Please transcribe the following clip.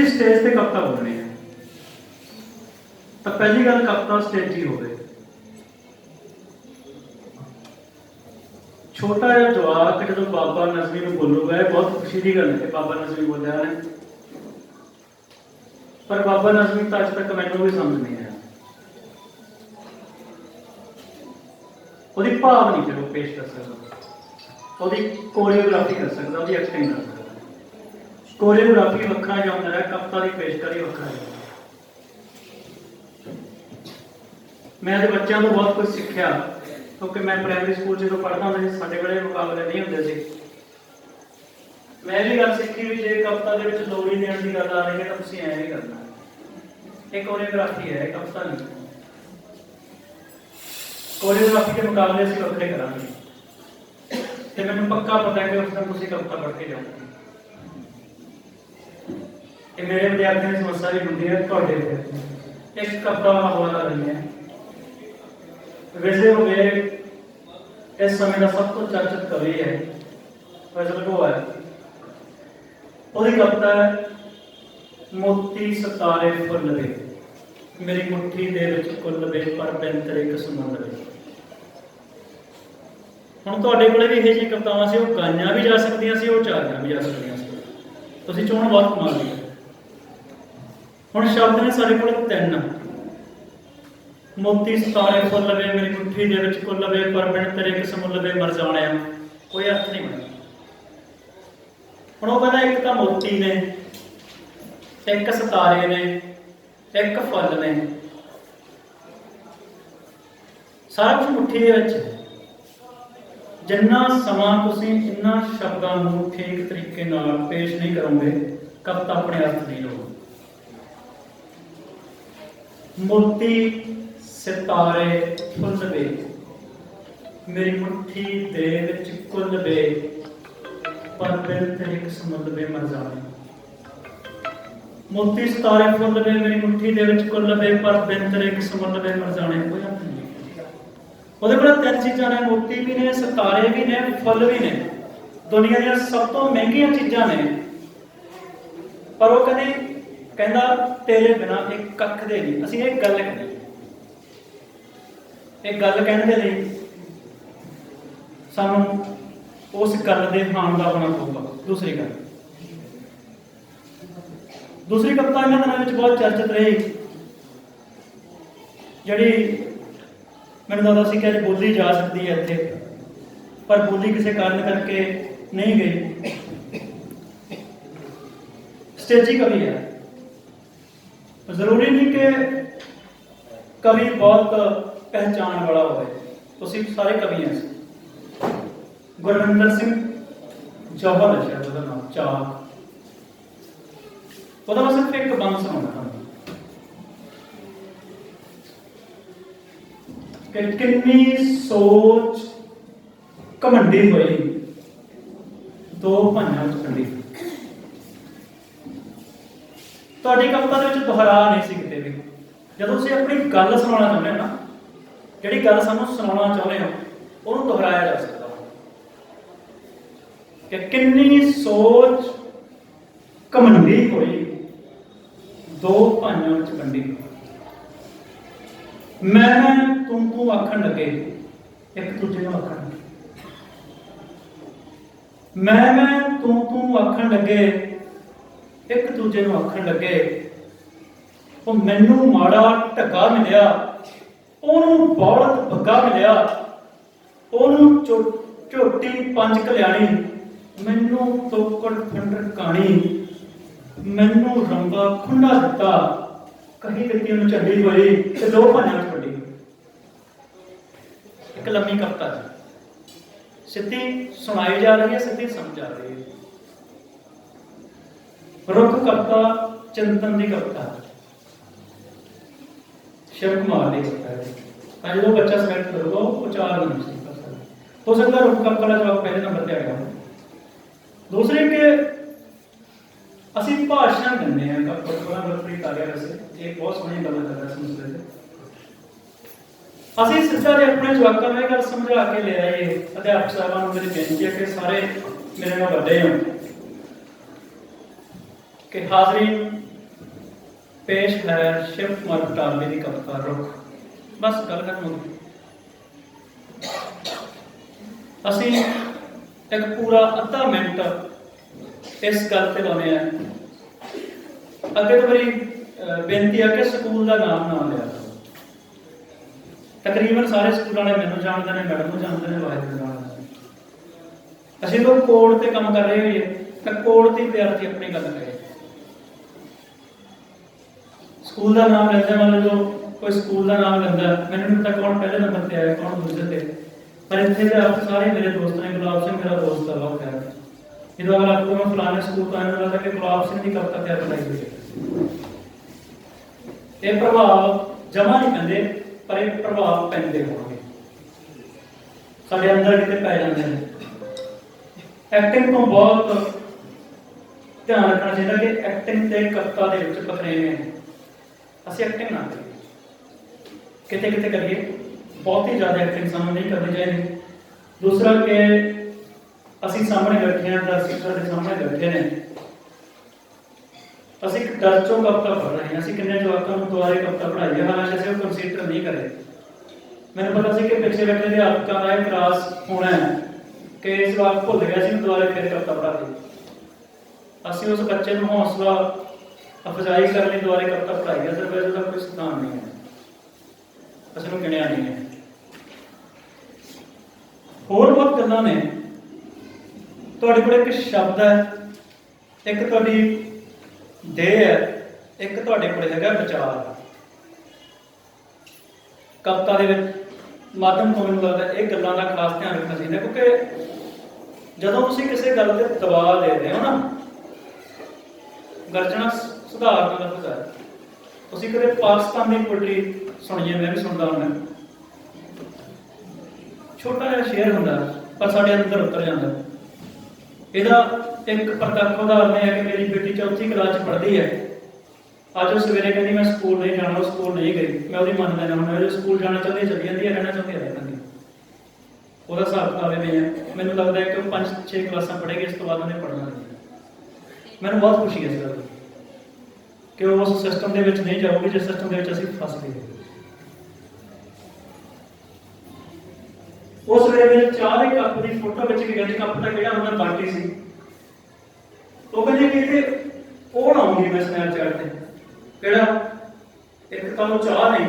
Stage ਤੇ ਕਵਿਤਾ ਬੋਲਣੀ ਹੈ। ਤਾਂ ਪਹਿਲੀ ਗੱਲ ਕਵਿਤਾ ਸਟੇਜੀ ਹੋਵੇ? ਛੋਟਾ ਜਿਹਾ ਜਵਾਕ ਜਦੋਂ ਬਾਬਾ ਨਜ਼ਮੀ ਨੂੰ ਬੋਲੂਗਾ, ਇਹ ਬਹੁਤ ਖੁਸ਼ੀ ਦੀ ਗੱਲ ਹੈ ਕਿ ਬਾਬਾ ਨਜ਼ਮੀ ਬੋਲਿਆ ਨੇ ਪਰ ਬਾਬਾ ਨਜ਼ਮੀ ਤਾਂ ਅੱਜ ਤੱਕ ਮੈਨੂੰ ਵੀ ਸਮਝ ਨਹੀਂ ਆਇਆ। ਉਹਦੀ ਭਾਵ ਨਹੀਂ ਫਿਰ ਉਹ ਪੇਸ਼ ਕਰ ਸਕਦਾ। ਉਹਦੀ ਕੋਰੀਓਗ੍ਰਾਫੀ ਕਰ ਸਕਦਾ, ਉਹਦੀ ਐਕਟਿੰਗ ਕਰ ਸਕਦਾ। ਕੋਰੀਓਗ੍ਰਾਫੀ ਵੱਖਰਾ ਜਾਂਦਾ ਹੈ ਕਵਿਤਾ ਦੀ ਪੇਸ਼ਕਾਰੀ ਵੱਖਰਾ ਜਾਂਦਾ ਮੈਂ ਤੇ ਬੱਚਿਆਂ ਤੋਂ ਬਹੁਤ ਕੁਝ ਸਿੱਖਿਆ, ਕਿਉਂਕਿ ਮੈਂ ਪ੍ਰਾਇਮਰੀ ਸਕੂਲ ਜਦੋਂ ਪੜ੍ਹਦਾ ਹੁੰਦਾ ਸੀ, ਸਾਡੇ ਵੇਲੇ ਮੁਕਾਬਲੇ ਨਹੀਂ ਹੁੰਦੇ ਸੀ। ਮੈਂ ਇਹ ਵੀ ਗੱਲ ਸਿੱਖੀ ਵੀ ਜੇ ਕਵਿਤਾ ਦੇ ਵਿੱਚ ਲੋੜੀ ਦੇਣ ਦੀ ਗੱਲ ਆ ਰਹੀ ਹੈ, ਤਾਂ ਤੁਸੀਂ ਐਂ ਨਹੀਂ ਕਰਨਾ। ਇਹ ਕੋਰੀਓਗ੍ਰਾਫੀ ਹੈ ਕਵਿਤਾ ਨਹੀਂ ਕੋਰੀਓਗ੍ਰਾਫੀ ਦੇ ਮੁਕਾਬਲੇ ਅਸੀਂ ਵੱਖਰੇ ਕਰਾਂਗੇ। ਤੇ ਮੈਨੂੰ ਪੱਕਾ ਪਤਾ ਹੈ ਕਿ ਉਸ ਦਿਨ ਤੁਸੀਂ ਕਵਿਤਾ ਪੜ੍ਹ ਕੇ ਜਾਓਗੇ। ਇਹ ਮੇਰੇ ਵਿਦਿਆਰਥੀਆਂ ਦੀ ਸਮੱਸਿਆ ਵੀ ਹੁੰਦੀ ਹੈ, ਤੁਹਾਡੇ ਵਿਦਿਆਰਥੀਆਂ ਇੱਕ ਕਵਿਤਾ ਦਾ ਹਵਾਲਾ ਦਿੰਦੇ ਹਾਂ। ਵੈਸੇ ਉਹ ਮੇਰੇ ਇਸ ਸਮੇਂ ਦਾ ਸਭ ਤੋਂ ਚਰਚਿਤ ਕਵੀ ਹੈ ਫਜ਼ਲ ਕੋ ਹੈ। ਉਹਦੀ ਕਵਿਤਾ ਹੈ, ਮੋਤੀ ਸਤਾਰੇ ਫੁੱਲ ਵੇ ਮੇਰੀ ਮੁੱਠੀ ਦੇ ਵਿੱਚ ਕੁੱਲ ਵੇ ਪਰ ਬਿਨ ਤੇਰੇ ਕਸਮੰਦ ਵੇ ਹੁਣ ਤੁਹਾਡੇ ਕੋਲੇ ਵੀ ਇਹ ਜਿਹੀ ਕਵਿਤਾਵਾਂ ਸੀ, ਉਹ ਗਾਈਆਂ ਵੀ ਜਾ ਸਕਦੀਆਂ ਸੀ, ਉਹ ਚਾਰੀਆਂ ਵੀ ਜਾ ਸਕਦੀਆਂ ਸੀ। ਤੁਸੀਂ ਚੋਣ ਬਹੁਤ ਕਮਾਲ ਦੀ ਹੁਣ ਸ਼ਬਦ ਨੇ ਸਾਡੇ ਕੋਲ ਤਿੰਨ। ਮੋਤੀ ਸਤਾਰੇ ਫੁੱਲ ਵੇ ਮੇਰੀ ਮੁੱਠੀ ਦੇ ਵਿੱਚ ਕੁੱਲ ਵੇ ਪਰ ਬਿਨ ਤੇਰੇ ਕਿਸ ਮੁੱਲ ਮਰ ਜਾਣਿਆ। ਕੋਈ ਅਰਥ ਨਹੀਂ ਬਣਦਾ। ਹੁਣ ਉਹ ਕਹਿੰਦਾ ਇੱਕ ਤਾਂ ਮੋਤੀ ਨੇ, ਇੱਕ ਸਤਾਰੇ ਨੇ, ਇੱਕ ਫੁੱਲ ਨੇ। ਸਾਰਾ ਕੁਝ ਮੁੱਠੀ ਦੇ ਵਿੱਚ। ਜਿੰਨਾ ਸਮਾਂ ਤੁਸੀਂ ਇਹਨਾਂ ਸ਼ਬਦਾਂ ਨੂੰ ਠੀਕ ਤਰੀਕੇ ਨਾਲ ਪੇਸ਼ ਨਹੀਂ ਕਰੋਗੇ ਕਵਿਤਾ ਆਪਣੇ ਅਰਥ ਨਹੀਂ ਲਊਗੀ ਮੋਤੀ ਸਿਤਾਰੇ ਫੁੱਲ ਮੇਰੀ ਮੁੱਠੀ ਦੇ ਵਿੱਚ ਕੁੱਲ ਪਰ ਬਿਨ ਤੇਰੇ ਕਿਸਮਤ ਵੇ ਮਰ ਜਾਣੇ ਸਿਤਾਰੇ ਫੁੱਲ ਮੇਰੀ ਮੁੱਠੀ ਦੇ ਵਿੱਚ ਕੁੱਲ ਪਰ ਬਿਨ ਤੇਰੇ ਕਿਸਮਤ ਵੇ ਮਰ ਕੋਈ ਅਰਥ ਨਹੀਂ। ਉਹਦੇ ਕੋਲ ਤਿੰਨ ਚੀਜ਼ਾਂ ਨੇ ਮੋਤੀ ਵੀ ਨੇ, ਸਿਤਾਰੇ ਵੀ ਨੇ, ਫੁੱਲ ਵੀ ਨੇ। ਦੁਨੀਆ ਦੀਆਂ ਸਭ ਤੋਂ ਮਹਿੰਗੀਆਂ ਚੀਜ਼ਾਂ ਨੇ। ਪਰ ਉਹ ਕਦੇ ਕਹਿੰਦਾ, ਤੇਰੇ ਬਿਨਾ ਇੱਕ ਕੱਖ ਦੇ ਨਹੀਂ। ਅਸੀਂ ਇਹ ਗੱਲ ਕਰੀ ਇਹ ਗੱਲ ਕਹਿਣ ਦੇ ਲਈ ਸਾਨੂੰ ਉਸ ਗੱਲ ਦੇ ਹਾਣ ਦਾ ਹੋਣਾ ਪਊਗਾ। ਦੂਸਰੀ ਗੱਲ। ਦੂਸਰੀ ਕਵਿਤਾ ਇਹਨਾਂ ਦਿਨਾਂ ਵਿੱਚ ਬਹੁਤ ਚਰਚਿਤ ਰਹੀ। ਜਿਹੜੀ ਮੈਨੂੰ ਲੱਗਦਾ ਸੀ ਕਿ ਅੱਜ ਬੋਲੀ ਜਾ ਸਕਦੀ ਹੈ ਇੱਥੇ, ਪਰ ਬੋਲੀ ਕਿਸੇ ਕਾਰਨ ਕਰਕੇ ਨਹੀਂ ਗਈ। ਸਟੇਜੀ ਕਵੀ ਹੈ। ਜ਼ਰੂਰੀ ਨਹੀਂ ਕਿ ਕਵੀ ਬਹੁਤ ਪਹਿਚਾਣ ਵਾਲਾ ਹੋਵੇ। ਤੁਸੀਂ ਸਾਰੇ ਕਵੀ ਹੋ ਗੁਰਵਿੰਦਰ ਸਿੰਘ ਜੋਹਰ ਹੈ ਉਹਦਾ ਨਾਮ ਚਾਕ ਉਹਦਾ ਮੈਂ ਸਿਰਫ ਇੱਕ ਬੰਦ ਸੁਣਾਉਣਾ ਕਿ ਕਿੰਨੀ ਸੋਚ ਕਮੰਡੀ ਹੋਈ। ਦੋ ਭਾਈਆਂ ਵਿੱਚ ਕੰਡੀ ਤੁਹਾਡੀ ਕਵਿਤਾ ਦੇ ਵਿੱਚ ਦੁਹਰਾ ਨਹੀਂ ਸੀ ਕਿਤੇ ਵੀ। ਜਦੋਂ ਤੁਸੀਂ ਆਪਣੀ ਗੱਲ ਸੁਣਾਉਣਾ ਚਾਹੁੰਦੇ ਹੋ ਨਾ, ਜਿਹੜੀ ਗੱਲ ਸਾਨੂੰ ਸੁਣਾਉਣਾ ਚਾਹੁੰਦੇ ਹੋ, ਉਹਨੂੰ ਦੁਹਰਾਇਆ ਜਾ ਸਕਦਾ। ਕਿ ਕਿੰਨੀ ਸੋਚ ਕਮੰਡੀ ਹੋਈ, ਦੋ ਭਾਈਆਂ ਵਿੱਚ ਕੰਡੀ ਮੈਂ ਮੈਂ ਤੂੰ ਤੂੰ ਆਖਣ ਲੱਗੇ, ਇੱਕ ਦੂਜੇ ਨੂੰ ਆਖਣ ਲੱਗੇ। ਮੈਂ ਮੈਂ ਤੂੰ ਤੂੰ ਆਖਣ ਲੱਗੇ ਦੂਜੇ ਨੂੰ ਆਖਣ ਲੱਗੇ, ਉਹ ਮੈਨੂੰ ਮਾੜਾ ਢੱਕਾ ਮਿਲਿਆ, ਉਹਨੂੰ ਬੌਲਤ ਭੱਗਾ ਮਿਲਿਆ, ਉਹਨੂੰ ਝੋਟੀ ਪੰਜ ਕਲਿਆਣੀ ਮੈਨੂੰ ਤੋਕੜ ਫੰਡਰ ਕਾਣੀ ਮੈਨੂੰ ਰੰਗਾ ਖੁੰਡਾ ਦਿੱਤਾ, ਕਹੀ ਦਿੱਤੀ ਉਹਨੂੰ ਝੱਡੀ ਹੋਈ ਤੇ ਦੋ ਭਾਈਆਂ ਵਿੱਚ ਵੱਡੀ ਇੱਕ ਲੰਮੀ ਕਵਿਤਾ ਸਿੱਧੀ ਸੁਣਾਈ ਜਾ ਰਹੀ ਹੈ, ਸਿੱਧੀ ਸਮਝ ਆ ਰਹੀ ਹੈ। ਰੁੱਖ ਕਵਿਤਾ ਚਿੰਤਨ ਦੀ ਕਵਿਤਾ ਸ਼ਿਵ ਕੁਮਾਰ ਦੀ ਕਵਿਤਾ ਹੈ ਤਾਂ ਜਦੋਂ ਬੱਚਾ ਸਿਲੈਕਟ ਕਰੂਗਾ, ਉਹ ਚਾਰ ਨੰਬਰ ਸੀ ਕਰ ਸਕਦਾ। ਹੋ ਸਕਦਾ ਰੁੱਖ ਕਵਿਤਾ ਦਾ ਜਵਾਬ ਪਹਿਲੇ ਨੰਬਰ ਤੇ ਆ ਦੂਸਰੇ ਕਿ ਅਸੀਂ ਭਾਸ਼ਣ ਦਿੰਦੇ ਹਾਂ ਕਪੜਾ ਵਰਤਰੀ ਕਾਰਿਆ ਵੈਸੇ। ਇਹ ਬਹੁਤ ਸੋਹਣੀ ਗੱਲ ਕਰਦਾ ਇਸ ਮਸਲੇ ਤੇ ਅਸੀਂ ਸਿੱਧਾ ਦੇ ਆਪਣੇ ਜਵਾਕਾਂ ਨੂੰ ਇਹ ਗੱਲ ਸਮਝਾ ਕੇ ਲੈ ਆਈਏ, ਅਧਿਆਪਕ ਸਾਹਿਬਾਂ ਨੂੰ ਮੇਰੀ ਬੇਨਤੀ ਹੈ ਕਿ ਸਾਰੇ ਮੇਰੇ ਨਾਲ ਵੱਡੇ ਹੋ ਕਿ ਹਾਜ਼ਰੀਨ ਪੇਸ਼ ਹੈ ਸ਼ਿਵ ਕੁਮਾਰ ਬਟਾਲਵੀ ਦੀ ਕਵਿਤਾ ਰੁੱਖ। ਬਸ ਗੱਲ ਖਤਮ ਹੋ ਗਈ। ਅਸੀਂ ਇੱਕ ਪੂਰਾ ਅੱਧਾ ਮਿੰਟ ਇਸ ਗੱਲ ਤੇ ਲਾਉਣੇ ਆ। ਅੱਗੇ ਤੋਂ ਮੇਰੀ ਬੇਨਤੀ ਆ ਕਿ ਸਕੂਲ ਦਾ ਨਾਮ ਨਾ ਲਿਆ ਕਰੋ। ਤਕਰੀਬਨ ਸਾਰੇ ਸਕੂਲਾਂ ਵਾਲੇ ਮੈਨੂੰ ਜਾਣਦੇ ਨੇ, ਮੈਡਮ ਨੂੰ ਜਾਣਦੇ ਨੇ, ਵਾਹਿਗੁਰੂ ਨੂੰ ਜਾਣਦੇ ਨੇ। ਅਸੀਂ ਲੋਕ ਕੋਡ ਤੇ ਕੰਮ ਕਰ ਰਹੇ ਹੋਈਏ, ਤਾਂ ਕੋਡ ਤੇ ਵਿਦਿਆਰਥੀ ਆਪਣੀ ਗੱਲ ਕਰੇ। ਸਕੂਲ ਦਾ ਨਾਮ ਲੈਂਦੇ ਮੰਨ ਲਓ ਕੋਈ ਸਕੂਲ ਦਾ ਨਾਮ ਲੈਂਦਾ ਮੈਨੂੰ ਨਹੀਂ ਪਤਾ ਕੌਣ ਪਹਿਲੇ ਨੰਬਰ ਤੇ ਆਇਆ, ਕੌਣ ਦੂਜੇ ਤੇ। ਪਰ ਇੱਥੇ ਦੇ ਆਪ ਸਾਰੇ ਮੇਰੇ ਦੋਸਤ ਨੇ, ਗੁਲਾਬ ਸਿੰਘ ਮੇਰਾ ਦੋਸਤ ਆ ਬਹੁਤ ਪਿਆਰਾ। ਜਦੋਂ ਅਗਲਾ ਕੋਈ ਮੈਂ ਫਲਾਣੇ ਸਕੂਲ ਤੋਂ ਆਇਆ ਲੱਗਦਾ ਕਿ ਗੁਲਾਬ ਸਿੰਘ ਦੀ ਕਵਿਤਾ ਤਿਆਰ ਬਣਾਈ ਹੋਈ ਇਹ ਪ੍ਰਭਾਵ ਜਮਾ ਨਹੀਂ ਪੈਂਦੇ, ਪਰ ਇਹ ਪ੍ਰਭਾਵ ਪੈਂਦੇ ਹੋਣਗੇ। ਸਾਡੇ ਅੰਦਰ ਕਿਤੇ ਪੈ ਜਾਂਦੇ ਨੇ। ਐਕਟਿੰਗ ਤੋਂ ਬਹੁਤ ਧਿਆਨ ਰੱਖਣਾ ਚਾਹੀਦਾ ਕਿ ਐਕਟਿੰਗ ਤੇ ਕਵਿਤਾ ਦੇ ਵਿੱਚ ਬਖਰੇਵੇਂ ਨੇ। ਅਸੀਂ ਐਕਟਿੰਗ ਨਾ ਕਰੀਏ। ਕਿਤੇ ਕਿਤੇ ਕਰੀਏ, ਬਹੁਤ ਹੀ ਜ਼ਿਆਦਾ ਐਕਟਿੰਗ ਸਾਨੂੰ ਨਹੀਂ ਕਰਨੀ ਚਾਹੀਦੀ। ਦੂਸਰਾ ਕਿ ਅਸੀਂ ਸਾਹਮਣੇ ਬੈਠੇ ਹਾਂ ਦਰਸ਼ਕ ਸਾਡੇ ਸਾਹਮਣੇ ਬੈਠੇ ਨੇ। ਅਸੀਂ ਇੱਕ ਡਰ ਚੋਂ ਪੜ੍ਹ ਰਹੇ ਹਾਂ। ਅਸੀਂ ਕਿੰਨੇ ਜਵਾਕਾਂ ਨੂੰ ਦੁਆਰੇ ਕਵਿਤਾ ਪੜ੍ਹਾਈ ਹੈ ਹਾਲਾਂਕਿ ਅਸੀਂ ਉਹ ਕੰਸੀਡਰ ਨਹੀਂ ਕਰੇ। ਮੈਨੂੰ ਪਤਾ ਸੀ ਕਿ ਪਿੱਛੇ ਬੈਠੇ ਅਧਿਆਪਕਾਂ ਦਾ ਇਹ ਕਲਾਸ ਹੋਣਾ ਹੈ ਕਿ ਇਸ ਜਵਾਕ ਭੁੱਲ ਗਿਆ ਸੀ ਵੀ ਦੁਆਰੇ ਫਿਰ ਕਵਿਤਾ ਪੜ੍ਹਾ ਦੇ ਅਸੀਂ ਉਸ ਬੱਚੇ ਨੂੰ ਹੌਸਲਾ ਅਫਜ਼ਾਈ ਕਰਨ ਲਈ ਦੁਆਰੇ ਕਵਿਤਾ ਪੜ੍ਹਾਈ ਹੈ, ਸਿਰਫ ਇਹਦਾ ਕੋਈ ਸਿਧਾਂਤ ਨਹੀਂ ਹੈ। ਅਸੀਂ ਨੂੰ ਗਿਣਿਆ ਨਹੀਂ ਹੈ। ਹੋਰ ਬਹੁਤ ਗੱਲਾਂ ਨੇ। ਤੁਹਾਡੇ ਕੋਲ ਇੱਕ ਸ਼ਬਦ ਹੈ, ਇੱਕ ਤੁਹਾਡੀ ਦੇਹ ਹੈ, ਇੱਕ ਤੁਹਾਡੇ ਕੋਲ ਹੈਗਾ ਵਿਚਾਰ। ਕਵਿਤਾ ਦੇ ਵਿੱਚ ਮਾਧਿਅਮ ਤੋਂ ਮੈਨੂੰ ਲੱਗਦਾ ਇਹ ਗੱਲਾਂ ਦਾ ਖਾਸ ਧਿਆਨ ਰੱਖਣਾ ਚਾਹੀਦਾ, ਕਿਉਂਕਿ ਜਦੋਂ ਤੁਸੀਂ ਕਿਸੇ ਗੱਲ ਤੇ ਦਬਾਅ ਦੇ ਰਹੇ ਹੋ ਨਾ, ਗਰਜਣਾ ਸੁਧਾਰਨ ਦਾ ਲਫ਼ਜ਼ ਹੈ ਤੁਸੀਂ ਕਦੇ ਪਾਕਿਸਤਾਨ ਦੀ ਪੋਇਟਰੀ ਸੁਣੀਏ ਮੈਂ ਵੀ ਸੁਣਦਾ ਹੁੰਦਾ। ਛੋਟਾ ਜਿਹਾ ਸ਼ੇਰ ਹੁੰਦਾ ਪਰ ਸਾਡੇ ਅੰਦਰ ਉਤਰ ਜਾਂਦਾ। ਇਹਦਾ ਇੱਕ ਪ੍ਰਤੱਖ ਉਦਾਹਰਨ ਇਹ ਹੈ ਕਿ ਮੇਰੀ ਬੇਟੀ ਚੌਥੀ ਕਲਾਸ ਚ ਪੜ੍ਹਦੀ ਹੈ। ਅੱਜ ਉਹ ਸਵੇਰੇ ਕਹਿੰਦੀ ਮੈਂ ਸਕੂਲ ਨਹੀਂ ਜਾਣਾ ਉਹ ਸਕੂਲ ਨਹੀਂ ਗਈ। ਮੈਂ ਉਹਦੀ ਮੰਨ ਲੈਣਾ ਹੁਣ ਜੇ ਸਕੂਲ ਜਾਣਾ ਚਾਹੁੰਦੀ ਹੈ, ਚੱਲੀ ਜਾਂਦੀ ਹੈ ਰਹਿਣਾ ਚਾਹੁੰਦੀ ਹੈ ਰਹਿ ਜਾਂਦੀ ਉਹਦਾ ਹਿਸਾਬ ਕਿਤਾਬ ਇਹ ਹੈ। ਮੈਨੂੰ ਲੱਗਦਾ ਹੈ ਕਿ ਉਹ 5-6 ਕਲਾਸਾਂ ਪੜ੍ਹੇਗੀ ਇਸ ਤੋਂ ਬਾਅਦ ਉਹਨੇ ਪੜ੍ਹਨਾ ਨਹੀਂ ਮੈਨੂੰ ਬਹੁਤ ਖੁਸ਼ੀ ਹੈ ਇਸ ਗੱਲ ਦੀ। ਕਿ ਉਸ ਸਿਸਟਮ ਦੇ ਵਿੱਚ ਨਹੀਂ ਜਾਊਗੀ ਜਿਸ ਸਿਸਟਮ ਦੇ ਵਿੱਚ ਅਸੀਂ ਫਸ ਗਏ। ਉਸ ਵੇਲੇ ਮੇਰੇ ਚਾਹ ਦੇ ਕੱਪ ਦੀ ਫੋਟੋ ਵਿੱਚ ਕਿ ਕਹਿੰਦੇ ਕੱਪ ਦਾ ਕਿਹੜਾ ਹੁੰਦਾ ਬਾਟੀ ਸੀ। ਉਹ ਕਹਿੰਦੇ ਕਿ ਇੱਥੇ ਉਹ ਲਾਉਂਗੀ ਮੈਂ ਸਨੈਪਚੈਟ ਤੇ। ਕਿਹੜਾ? ਇੱਕ ਤਾਂ ਉਹ ਚਾਹ ਨਹੀਂ।